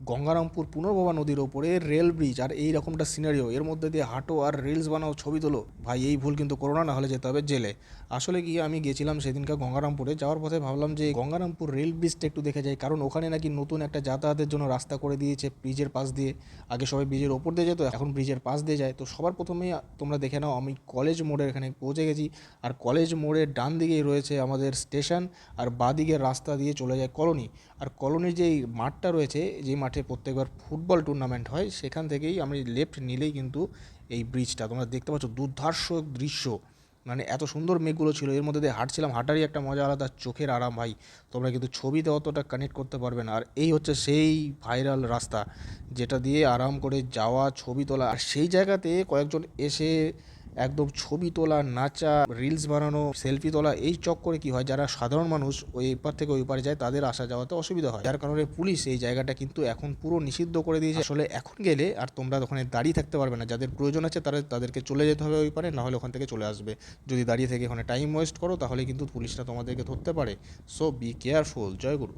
গঙ্গারামপুর পুনর্ভবা নদীর ওপরে rail bridge আর এই রকমটা সিনারিও এর মধ্যে দিয়ে হাঁটো আর রিলস বানাও, ছবি তোলো। ভাই, এই ভুল কিন্তু করোনা না হলে যেতে হবে জেলে। আসলে কি আমি গেছিলাম সেদিনকার গঙ্গারামপুরে। যাওয়ার পথে ভাবলাম যে গঙ্গারামপুর রেল ব্রিজটা একটু দেখে যাই, কারণ ওখানে নাকি নতুন একটা যাতায়াতের জন্য রাস্তা করে দিয়েছে ব্রিজের পাশ দিয়ে। আগে সবাই ব্রিজের ওপর দিয়ে যেত, এখন ব্রিজের পাশ দিয়ে যায়। তো সবার প্রথমেই তোমরা দেখে নাও, আমি কলেজ মোড়ের এখানে পৌঁছে গেছি। আর কলেজ মোড়ের ডান দিকেই রয়েছে আমাদের স্টেশন আর বাঁ দিকের রাস্তা দিয়ে চলে যায় কলোনি আর কলোনির যেই মাঠটা রয়েছে যে মাঠে প্রত্যেকবার ফুটবল টুর্নামেন্ট হয়, সেখান থেকেই আমি লেফট নিলেই কিন্তু এই ব্রিজটা তোমরা দেখতে পাচ্ছ দুর্ধর্ষ দৃশ্য। মানে এত সুন্দর মেঘগুলো ছিল, এর মধ্যে দিয়ে হাঁটছিলাম, হাঁটারই একটা মজা আলাদা, চোখের আরাম ভাই। তোমরা কিন্তু ছবিতে অতটা কানেক্ট করতে পারবে না। আর এই হচ্ছে সেই ভাইরাল রাস্তা, যেটা দিয়ে আরাম করে যাওয়া, ছবি তোলা। আর সেই জায়গাতে কয়েকজন এসে একদম ছবি তোলা, নাচা রিলস বানানো সেলফি তোলা, এই চক্করে কি হয়? যারা সাধারণ মানুষ ওই এপার থেকে ওই পারে যায়, তাদের আসা যাওয়াতে অসুবিধা হয়। যার কারণে পুলিশ এই জায়গাটা কিন্তু এখন পুরো নিষিদ্ধ করে দিয়েছে। আসলে এখন গেলে আর তোমরা ওখানে দাঁড়িয়ে থাকতে পারবে না। যাদের প্রয়োজন আছে তারা তাদেরকে চলে যেতে হবে ওই পারে, নাহলে ওখান থেকে চলে আসবে। যদি দাঁড়িয়ে থেকে ওখানে টাইম ওয়েস্ট করো, তাহলে কিন্তু পুলিশরা তোমাদেরকে ধরতে পারে। So be careful Joy Guru